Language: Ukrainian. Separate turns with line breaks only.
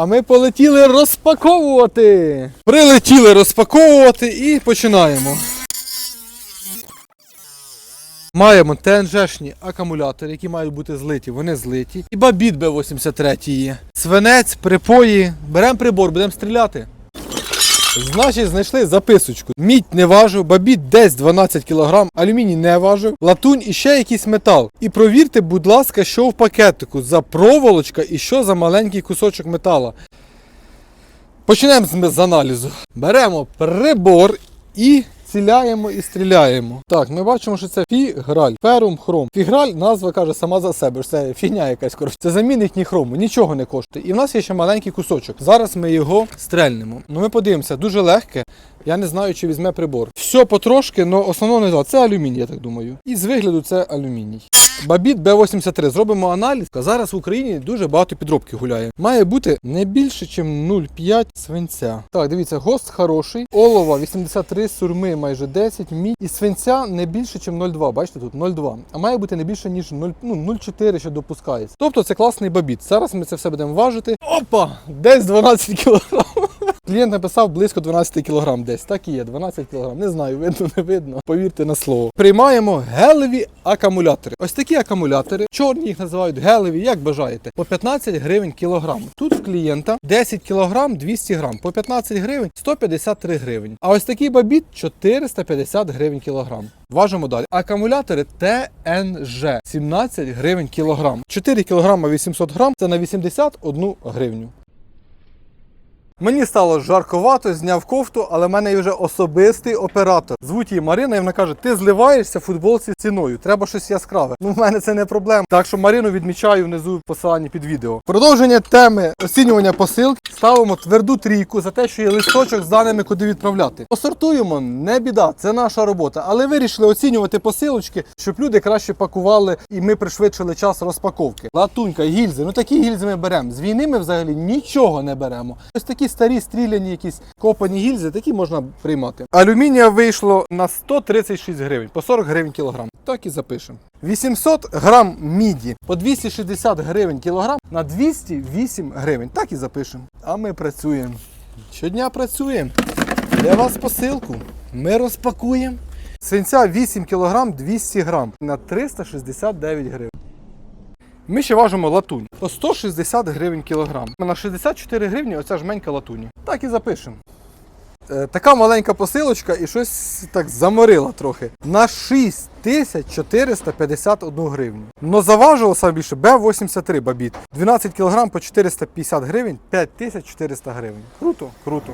А ми полетіли розпаковувати. Прилетіли розпаковувати і починаємо. Маємо ТНЖшні акумулятори, які мають бути злиті. Вони злиті. І бабіт Б83 є. Свинець, припої. Беремо прибор, будемо стріляти. Значить, знайшли записочку. Мідь не важив, бабіт десь 12 кг, алюміній не важив, латунь і ще якийсь метал. І провірте, будь ласка, що в пакетику за проволочка і що за маленький кусочок метала. Почнемо з, аналізу. Беремо прибор і ціляємо і стріляємо. Так, ми бачимо, що це фіграль, ферум хром. Фіграль назва каже сама за себе, що це фігня якась коротше. Це замінник ні хрому, нічого не коштує. І в нас є ще маленький кусочок. Зараз ми його стрельнемо. Ну ми подивимося, дуже легке. Я не знаю, чи візьме прибор. Все потрошки, але основно не знаю. Це алюміній, я так думаю. І з вигляду це алюміній. Бабіт Б83. Зробимо аналіз. Зараз в Україні дуже багато підробки гуляє. Має бути не більше, ніж 0,5 свинця. Так, дивіться, гост хороший. Олова 83, сурми майже 10, мідь. І свинця не більше, ніж 0,2. Бачите тут 0,2. А має бути не більше, ніж 0, ну, 0,4, що допускається. Тобто це класний бабіт. Зараз ми це все будемо важити. Опа! Десь 12 кг. Клієнт написав близько 12 кг десь. Так і є, 12 кг. Не знаю, видно, не видно. Повірте на слово. Приймаємо гелеві акумулятори. Ось такі акумулятори, чорні їх називають гелеві, як бажаєте, по 15 гривень кілограм. Тут в клієнта 10 кг 200 грам, по 15 гривень 153 гривень. А ось такий бабіт 450 гривень кілограм. Важимо далі. Акумулятори ТНЖ 17 гривень кілограм. 4 кг 800 грам це на 81 гривню. Мені стало жарковато, зняв кофту, але в мене є вже особистий оператор. Звуть її Марина, і вона каже: ти зливаєшся в футболці ціною, треба щось яскраве. Ну, в мене це не проблема. Так що Марину відмічаю внизу в посиланні під відео. Продовження теми оцінювання посилки. Ставимо тверду трійку за те, що є листочок з даними, куди відправляти. Посортуємо, не біда, це наша робота. Але вирішили оцінювати посилочки, щоб люди краще пакували і ми пришвидшили час розпаковки. Латунька, гільзи. Ну такі гільзи ми беремо. З війни ми взагалі нічого не беремо. Ось такі старі стріляні, якісь копані гільзи, такі можна приймати. Алюмінія вийшло на 136 гривень, по 40 гривень кілограм. Так і запишемо. 800 грам міді по 260 гривень кілограм на 208 гривень. Так і запишемо. А ми працюємо. Щодня працюємо. Для вас посилку. Ми розпакуємо. Свинця 8 кг 200 грам на 369 гривень. Ми ще важимо латунь по 160 гривень кілограм. На 64 гривні оця жменька латуні. Так і запишемо. Е, така маленька посилочка і щось так заморила трохи. На 6451 гривню. Но заважило саме більше Б83 бабіт. 12 кг по 450 гривень, 5400 гривень. Круто, круто.